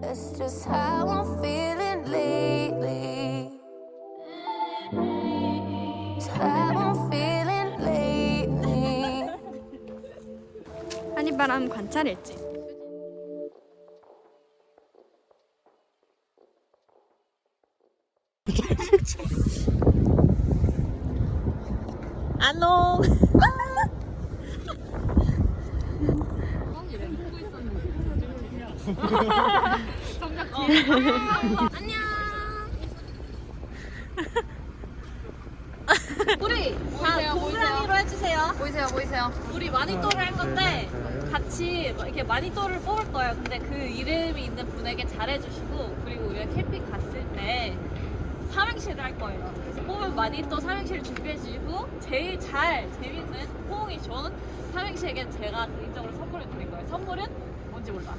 That's just how I'm feeling lately. It's how I'm feeling lately. 한이바람 관찰일지. 안녕. 우리 다 동그라미로 해주세요. 보이세요, 보이세요. 우리 마니또를 할 건데 같이 뭐 이렇게 마니또를 뽑을 거예요. 근데 그 이름이 있는 분에게 잘해주시고 그리고 우리가 캠핑 갔을 때 삼행시를 할 거예요. 그래서 뽑은 마니또 삼행시를 준비해주시고 제일 잘 재밌는 호응이 좋은 삼행시에게 제가 개인적으로 선물을 드릴 거예요. 선물은 뭔지 몰라.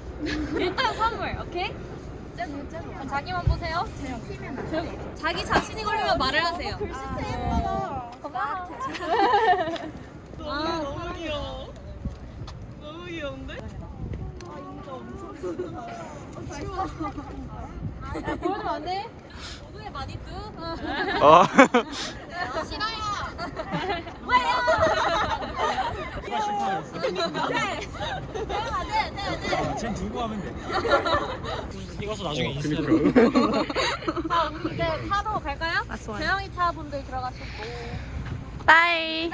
일단 선물, 오케이? 그럼 자기만 보세요. 자기 자신이 걸리면 말을 하세요. 아, 너무 귀여워. 너무 귀여운데? 보여주면 안 돼? 오늘의 마니뚜? 어. 지 금 들고 하면 돼. 이거서 나중에 어, 인스타 자, 우리 이제 차로 갈까요? 조영이 차 분들 들어가시고. 빠이.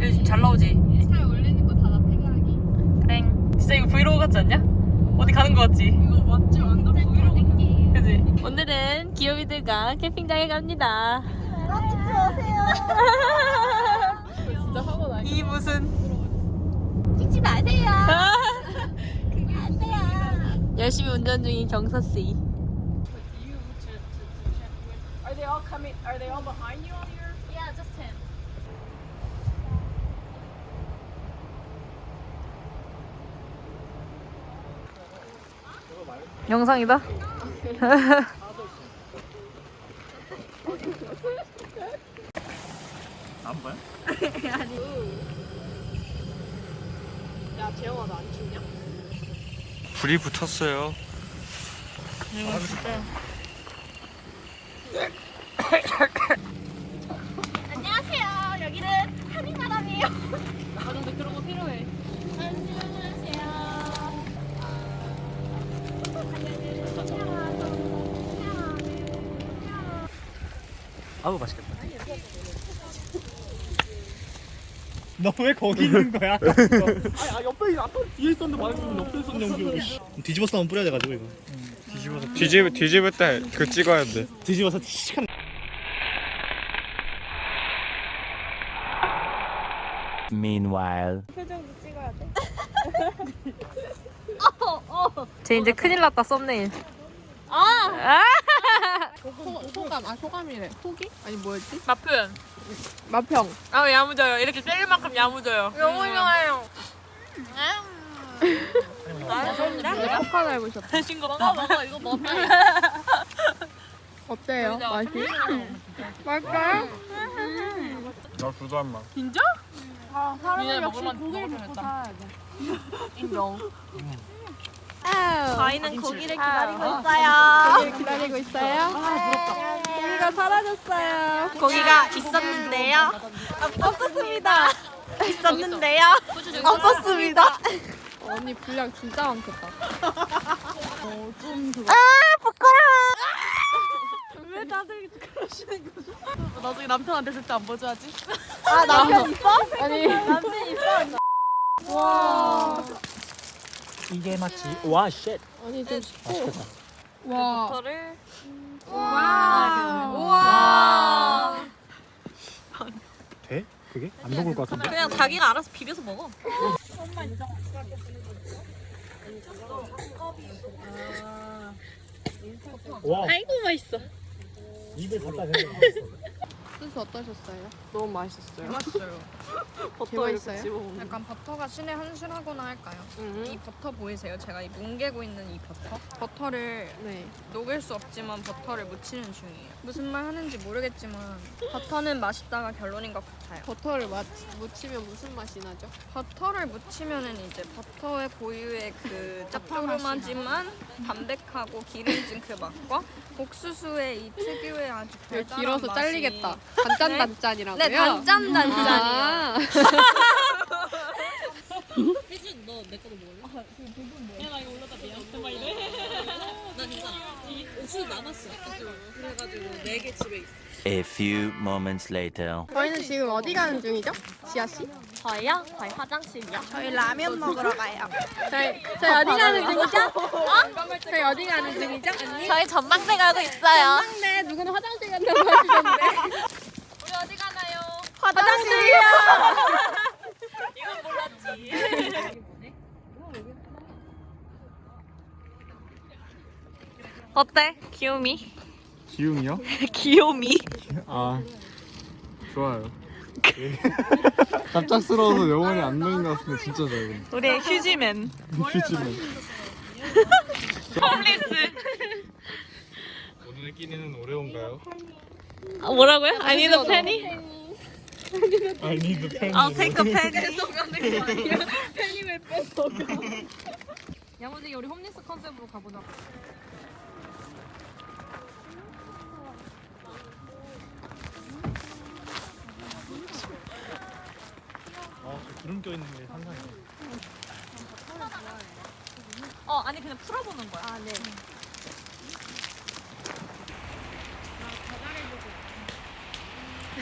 여기 지금 잘 나오지? 인스타에 올리는 거다 태그하기. 그래. 진짜 이거 브이로그 같지 않냐? 어디 가는 거 같지? 이거 맞지? 완전 브이로그. 그지? 오늘은 귀요미들과 캠핑장에 갑니다. 진짜 하고 다니. 이 무슨 찍지 마세요. 열심히 운전 중인 경서 씨. Are they all coming? Are they all behind you on your? Yeah, just him. 영상이다. 안 봐요? 야 재영아 너안 춥냐? 불이 붙었어요. 안녕하세요. 여기는 한이바람이에요. 아 근데 그런 거 필요해. 아우 맛있겠다. 너 왜 거기 있는 거야? 아니 아, 옆에 앞에 뒤에 있었는데 말고 옆에 있었냐고. 뒤집어서 한번 뿌려야 돼가지고 이거. 뒤집어서 뒤집 뒤집을 때 그 찍어야 돼. 뒤집어서 치익한. Meanwhile. 쟤 이제 큰일 났다 썸네일. 소, 소감 아 소감이래. 포기? 아니 뭐였지? 맛표현. 마평. 아 야무져요. 이렇게 때릴 만큼 야무져요. 너무 좋아요. 포카 닮으셨다. 싱겁다. 먹어 이거 먹어. 어때요? 맛이? 맛있어요? 나 불도 한 맛. 니네 먹을만 고기를 먹고 다 저희는 고기를 기다리고 있어요. 기다리고 있어요? 고기가 사라졌어요. 고기가 있었는데요. 없었습니다. 있었는데요. 없었습니다. 언니 분량 진짜 많겠다. 나중에 남편한테 절대 안 보여줘야지. 아 남편 있어? 아니 남편 있어? 와 이게 맞지? 와 쉣. 아니 좀 쉽고 맛있겠다. 와 저를 와. 우와. 돼? 그게? 안 녹을 것 같은데. 그냥 자기가 알아서 비벼서 먹어. 와 아이고 맛있어. 입에 갖다 대는 옥수수 어떠셨어요? 너무 맛있었어요. 맛있어요. 버터 이렇게 있어요? 집어먹는. 약간 버터가 신의 한 수라고나 할까요? 음. 이 버터 보이세요? 제가 이 뭉개고 있는 이 버터? 버터를 네. 녹일 수 없지만 버터를 묻히는 중이에요. 무슨 말 하는지 모르겠지만 버터는 맛있다가 결론인 것 같아요. 버터를 마, 묻히면 무슨 맛이 나죠? 버터를 묻히면은 이제 버터의 고유의 그 짭조름하지만 담백하고 기름진 그 맛과 옥수수의 이 특유의 아주 이거 달달한 길어서 맛이 잘리겠다. 단짠 단짠이라고요? 네, 단짠 단짠이요. 아, 혜준 너내 거도 먹을래? 야나 이거 올라다 미안 정말 이래 나 진짜 이 옥수수 남았어 그래가지고 네 개 집에 있어 A few moments later. 저희는 지금 어디 가는 중이죠? 지아 씨? 저희요? 저희 화장실이요. 저희 라면 먹으러 가요. 저희 저희 어디 가는 중이죠? 어? 저희 어디 가는 중이죠? 저희 전망대 가고 있어요. 네, 누구는 화장실 간다고 하시던데. 우리? 화장실이요. 어때? 귀요미? 기웅이요? 귀요미? 아 좋아요. 갑작스러워서 영혼이 안 놓인 것 같은데 진짜 좋아요. 우리의 휴지맨. 휴지는. 홈리스. 오늘의 끼니는 오레오인가요? 아, 뭐라고요? I need a penny? I need the pen. I'll take a penny. 야무지게 우리 홈리스 컨셉으로 가보자 아, 저 구름 껴 있는 게 상상이. 어 아니 그냥 풀어보는 거야 아 네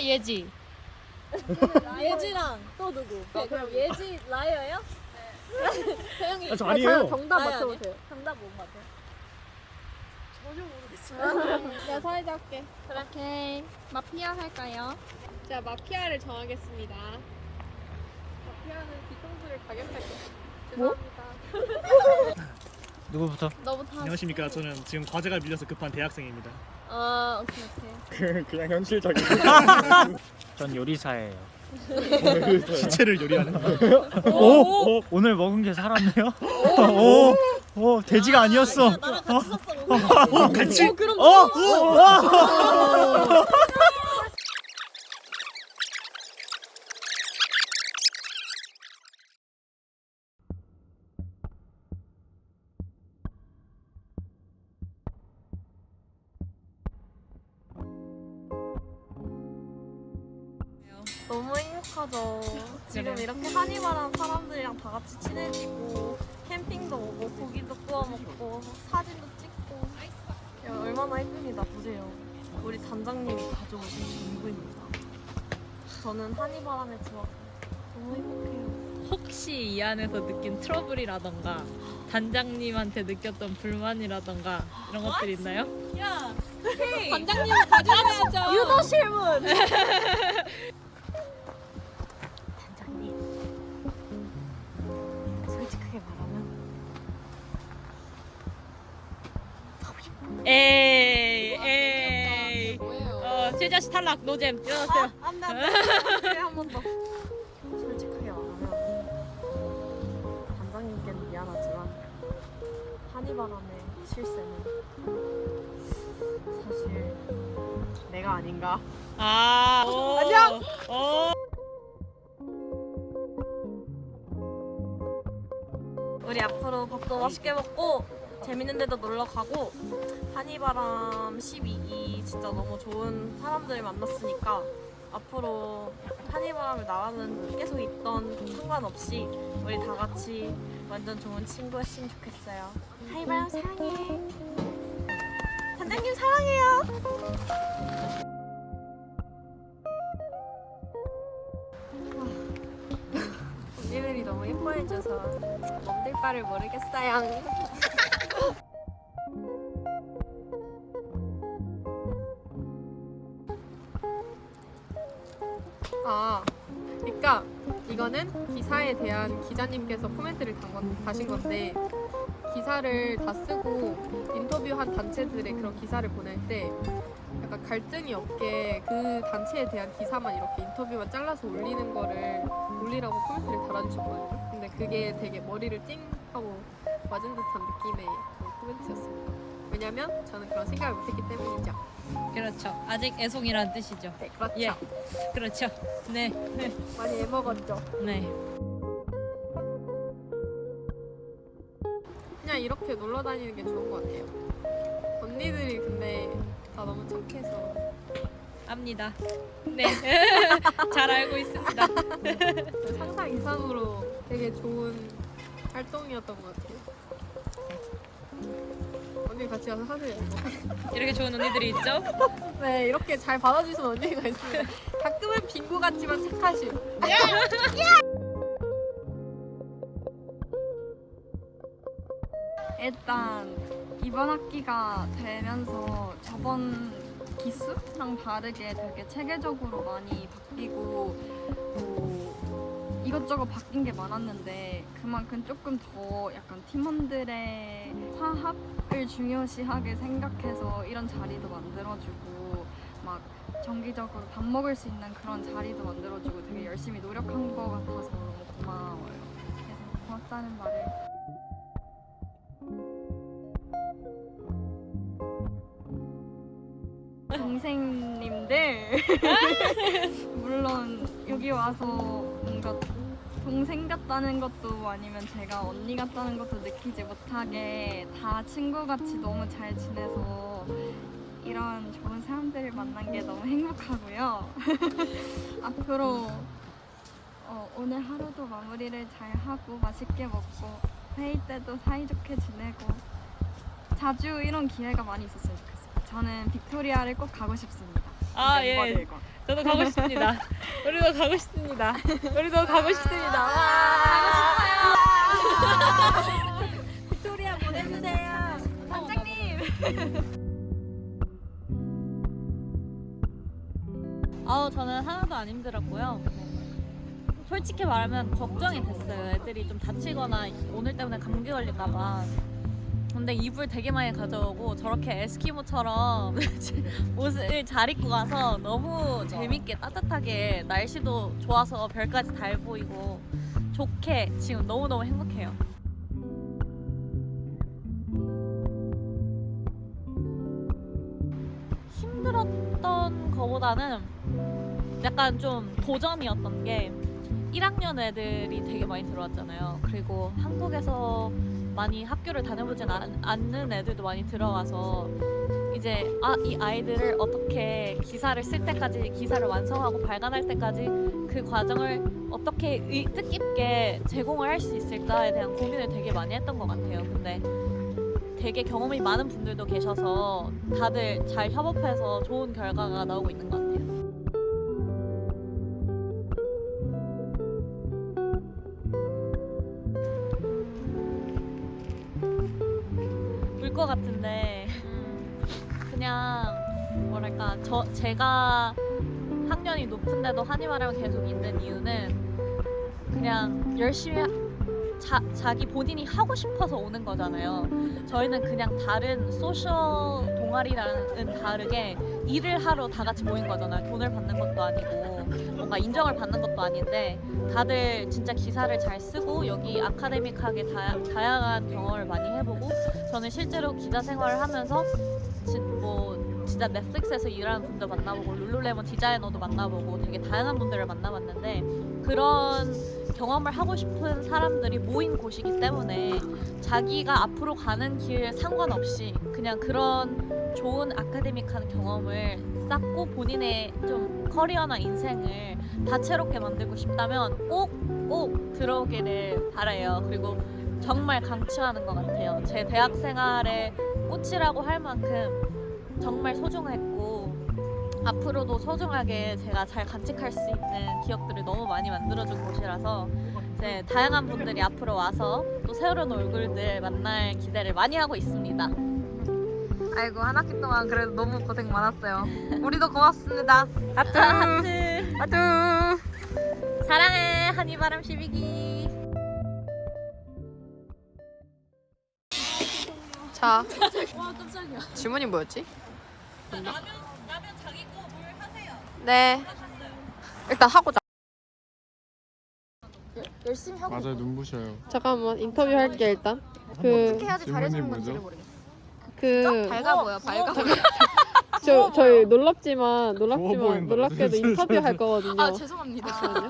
나 예지 예지랑 또 누구? 그럼 예지 라이어예요? 아, 저 아니에요. 정답 맞춰보세요. 정답 뭔 같아? 내가 사회자 할게. 오케이. 마피아 할까요? 자, 마피아를 정하겠습니다. 마피아는 뒤통수를 가격할게. 죄송합니다. 누구부터? 너부터. 안녕하십니까. 저는 지금 과제가 밀려서 급한 대학생입니다. 아, 오케이, 오케이. 그냥 현실적인. 전 요리사예요. 시체를 요리하는. 오, 오, 오늘 먹은 게 살았네요. 오, 오, 돼지가 아니었어. 나랑 같이 샀어 어, 같이. 어, 어, 너무 같이 친해지고 캠핑도 오고 고기도 구워 먹고 사진도 찍고 야, 얼마나 예쁩니다. 보세요. 우리 단장님이 가져오신 전부입니다. 저는 한이바람에 들어서 너무 행복해요. 혹시 이 안에서 느낀 트러블이라던가 단장님한테 느꼈던 불만이라던가 이런 것들이 있나요? 반장님 가져가야죠 유도 실문 에이 에이 뭐예요? 어 최자씨 탈락 노잼 일어나세요 안돼 안돼 한번 더. 솔직하게 말하면 단장님께는 미안하지만 한이바람의 실세는 사실 내가 아닌가. 아 안녕 어. 우리 앞으로 밥도 맛있게 먹고 재밌는 데도 놀러 가고 한이바람 12기 진짜 너무 좋은 사람들 만났으니까 앞으로 한이바람을 나와는 계속 있던 상관없이 우리 다 같이 완전 좋은 친구였으면 좋겠어요. 한이바람 사랑해. 단장님 사랑해요. 언니들이 너무 예뻐해줘서 몸둘 바를 모르겠어요. 아, 그러니까 이거는 기사에 대한 기자님께서 코멘트를 단 건, 다신 건데 기사를 다 쓰고 인터뷰한 단체들의 그런 기사를 보낼 때 약간 갈등이 없게 그 단체에 대한 기사만 이렇게 인터뷰만 잘라서 올리는 거를 올리라고 코멘트를 달아주셨거든요. 근데 그게 되게 머리를 띵 하고 맞은 듯한 느낌의 코멘트였습니다. 왜냐면 저는 그런 생각을 못했기 때문이죠. 그렇죠. 아직 애송이란 뜻이죠. 네, 그렇죠. 예. 그렇죠. 네. 네. 많이 애먹었죠. 네. 그냥 이렇게 놀러 다니는 게 좋은 것 같아요. 언니들이 근데 다 너무 착해서 압니다. 네. 잘 알고 있습니다. 상상 이상으로 되게 좋은 활동이었던 것 같아요. 언니 같이 가서 하세요. 이렇게 좋은 언니들이 있죠? 네, 이렇게 잘 받아주신 언니가 있습니다. 가끔은 빙고 같지만 착하시고. 일단 이번 학기가 되면서 저번 기수랑 다르게 되게 체계적으로 많이 바뀌고 뭐 이것저것 바뀐 게 많았는데 그만큼 조금 더 약간 팀원들의 화합을 중요시하게 생각해서 이런 자리도 만들어주고 막 정기적으로 밥 먹을 수 있는 그런 자리도 만들어주고 되게 열심히 노력한 것 같아서 너무 고마워요. 그래서 고맙다는 말을 동생님들 물론 여기 와서 뭔가 동생 같다는 것도 아니면 제가 언니 같다는 것도 느끼지 못하게 다 친구같이 너무 잘 지내서 이런 좋은 사람들을 만난 게 너무 행복하고요. 앞으로 어, 오늘 하루도 마무리를 잘 하고 맛있게 먹고 회의 때도 사이좋게 지내고 자주 이런 기회가 많이 있었으면 좋겠어요. 저는 빅토리아를 꼭 가고 싶습니다. 아, 예. 멤버들과. 저도 가고 싶습니다. 우리도 가고 싶습니다. 우리도 가고 싶습니다. 빅토리아 보내주세요. 아우 저는 하나도 안 힘들었고요. 솔직히 말하면 걱정이 됐어요. 애들이 좀 다치거나 오늘 때문에 감기 걸릴까봐. 근데 이불 되게 많이 가져오고 저렇게 에스키모처럼 옷을 잘 입고 가서 너무 재밌게 따뜻하게 날씨도 좋아서 별까지 달 보이고 좋게 지금 너무너무 행복해요. 힘들었던 거보다는 약간 좀 도전이었던 게 1학년 애들이 되게 많이 들어왔잖아요. 그리고 한국에서 많이 학교를 다녀보진 않- 않는 애들도 많이 들어와서 이제 아 이 아이들을 어떻게 기사를 쓸 때까지 기사를 완성하고 발간할 때까지 그 과정을 어떻게 의- 뜻깊게 제공을 할 수 있을까에 대한 고민을 되게 많이 했던 것 같아요. 근데 되게 경험이 많은 분들도 계셔서 다들 잘 협업해서 좋은 결과가 나오고 있는 것 같아요. 저 제가 학년이 높은데도 한의마랑 계속 있는 이유는 그냥 열심히 하- 자, 자기 본인이 하고 싶어서 오는 거잖아요. 저희는 그냥 다른 소셜 동아리랑은 다르게 일을 하러 다 같이 모인 거잖아요. 돈을 받는 것도 아니고 뭔가 인정을 받는 것도 아닌데 다들 진짜 기사를 잘 쓰고 여기 아카데믹하게 다, 다양한 경험을 많이 해보고 저는 실제로 기자 생활을 하면서 진짜 넷플릭스에서 일하는 분도 만나보고 룰루레몬 디자이너도 만나보고 되게 다양한 분들을 만나봤는데 그런 경험을 하고 싶은 사람들이 모인 곳이기 때문에 자기가 앞으로 가는 길 상관없이 그냥 그런 좋은 아카데믹한 경험을 쌓고 본인의 좀 커리어나 인생을 다채롭게 만들고 싶다면 꼭 꼭 들어오기를 바라요. 그리고 정말 강추하는 것 같아요. 제 대학 생활의 꽃이라고 할 만큼 정말 소중했고 앞으로도 소중하게 제가 잘 간직할 수 있는 기억들을 너무 많이 만들어준 곳이라서 이제 다양한 분들이 앞으로 와서 또 새로운 얼굴들 만날 기대를 많이 하고 있습니다. 아이고 한 학기 동안 그래도 너무 고생 많았어요. 우리도 고맙습니다. 하트 하트 하트. 사랑해 한이바람 12기. 자 질문이 뭐였지? 라면 라면 자기 거 물 하세요. 네 일단 하고 자 맞아요 눈부셔요. 잠깐만 인터뷰 할게 일단 그 해야지 질문이 잘해주는 건지 뭐죠? 모르겠어. 그 밝아 보여, 밝아 보여. 저, 저희 놀랍지만 부어 놀랍지만 보인다. 놀랍게도 인터뷰 할 거거든요. 아 죄송합니다.